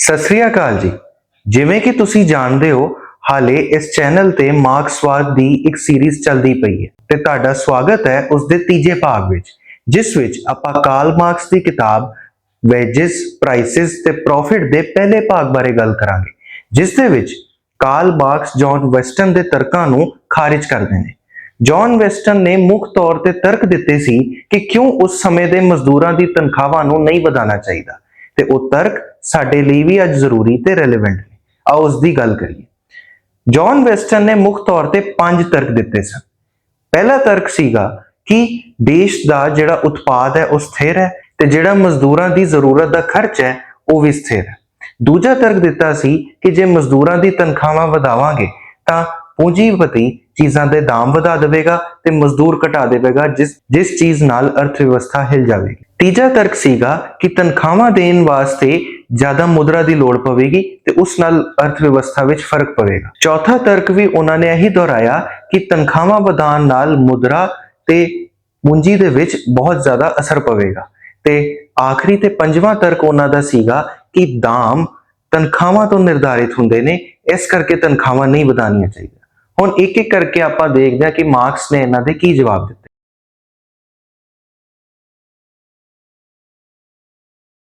ਸਤਿ ਸ੍ਰੀ ਅਕਾਲ ਜੀ। ਜਿਵੇਂ ਕਿ ਤੁਸੀਂ ਜਾਣਦੇ ਹੋ, ਹਾਲੇ ਇਸ ਚੈਨਲ ਤੇ ਮਾਰਕਸਵਾਦ ਦੀ ਇੱਕ ਸੀਰੀਜ਼ ਚੱਲਦੀ ਪਈ ਹੈ ਤੇ ਤੁਹਾਡਾ ਸਵਾਗਤ ਹੈ ਉਸ ਦੇ ਤੀਜੇ ਭਾਗ ਵਿੱਚ, ਜਿਸ ਵਿੱਚ ਆਪਾਂ ਕਾਰਲ ਮਾਰਕਸ ਦੀ ਕਿਤਾਬ ਵੇਜਸ ਪ੍ਰਾਈਸਿਸ ਤੇ ਪ੍ਰੋਫਿਟ ਦੇ ਪਹਿਲੇ ਭਾਗ ਬਾਰੇ ਗੱਲ ਕਰਾਂਗੇ, ਜਿਸ ਦੇ ਵਿੱਚ ਕਾਰਲ ਮਾਰਕਸ ਜੌਨ ਵੈਸਟਨ ਦੇ ਤਰਕਾਂ ਨੂੰ ਖਾਰਿਜ ਕਰਦੇ ਨੇ। ਜੌਨ ਵੈਸਟਨ ਨੇ ਮੁੱਖ ਤੌਰ ਤੇ ਤਰਕ ਦਿੱਤੇ ਸੀ ਕਿ ਕਿਉਂ ਉਸ ਸਮੇਂ ਦੇ ਮਜ਼ਦੂਰਾਂ ਦੀ ਤਨਖਾਹਾਂ ਨੂੰ ਨਹੀਂ ਵਧਾਉਣਾ ਚਾਹੀਦਾ ਤੇ ਉਹ ਤਰਕ ਸਾਡੇ ਲਈ ਵੀ ਅੱਜ ਜ਼ਰੂਰੀ ਤੇ ਰੈਲੇਵੈਂਟ ਨੇ। ਆਓ ਉਸ ਦੀ ਗੱਲ ਕਰੀਏ। ਜੌਨ ਵੈਸਟਨ ਨੇ ਮੁੱਖ ਤੌਰ ਤੇ ਪੰਜ ਤਰਕ ਦਿੱਤੇ ਸਨ। ਪਹਿਲਾ ਤਰਕ ਸੀਗਾ ਕਿ ਦੇਸ਼ ਦਾ ਜਿਹੜਾ ਉਤਪਾਦ ਹੈ, ਉਹ ਸਥਿਰ ਹੈ ਤੇ ਜਿਹੜਾ ਮਜ਼ਦੂਰਾਂ ਦੀ ਜ਼ਰੂਰਤ ਦਾ ਖਰਚ ਹੈ, ਉਹ ਵੀ ਸਥਿਰ ਹੈ। ਦੂਜਾ ਤਰਕ ਦਿੱਤਾ ਸੀ ਕਿ ਜੇ ਮਜ਼ਦੂਰਾਂ ਦੀ ਤਨਖਾਹਾਂ ਵਧਾਵਾਂਗੇ, ਤਾਂ ਪੂੰਜੀਪਤੀ ਚੀਜ਼ਾਂ ਦੇ ਦਾਮ ਵਧਾ ਦੇਵੇਗਾ ਤੇ ਮਜ਼ਦੂਰ ਘਟਾ ਦੇਵੇਗਾ, ਜਿਸ ਜਿਸ ਚੀਜ਼ ਨਾਲ ਅਰਥ ਵਿਵਸਥਾ ਹਿਲ ਜਾਵੇਗੀ। ਤੀਜਾ ਤਰਕ ਸੀਗਾ ਕਿ ਤਨਖਾਹਾਂ ਦੇਣ ਵਾਸਤੇ ਜ਼ਿਆਦਾ ਮੁਦਰਾ ਦੀ ਲੋੜ ਪਵੇਗੀ ਤੇ ਉਸ ਨਾਲ ਅਰਥ ਵਿਵਸਥਾ ਵਿੱਚ ਫ਼ਰਕ ਪਵੇਗਾ। ਚੌਥਾ ਤਰਕ ਵੀ ਉਹਨਾਂ ਨੇ ਇਹੀ ਦੁਹਰਾਇਆ ਕਿ ਤਨਖਾਹਾਂ ਵਧਾਉਣ ਨਾਲ ਮੁਦਰਾ ਤੇ ਪੂੰਜੀ ਦੇ ਵਿੱਚ ਬਹੁਤ ਜ਼ਿਆਦਾ ਅਸਰ ਪਵੇਗਾ। ਤੇ ਆਖਰੀ ਤੇ ਪੰਜਵਾਂ ਤਰਕ ਉਹਨਾਂ ਦਾ ਸੀਗਾ ਕਿ ਦਾਮ ਤਨਖਾਹਾਂ ਤੋਂ ਨਿਰਧਾਰਿਤ ਹੁੰਦੇ ਨੇ, ਇਸ ਕਰਕੇ ਤਨਖਾਹਾਂ ਨਹੀਂ ਵਧਾਉਣੀਆਂ ਚਾਹੀਦੀਆਂ। ਹੁਣ ਇੱਕ ਇੱਕ ਕਰਕੇ ਆਪਾਂ ਦੇਖਦੇ ਹਾਂ ਕਿ ਮਾਰਕਸ ਨੇ ਇਹਨਾਂ ਦੇ ਕੀ ਜਵਾਬ ਦਿੱਤਾ।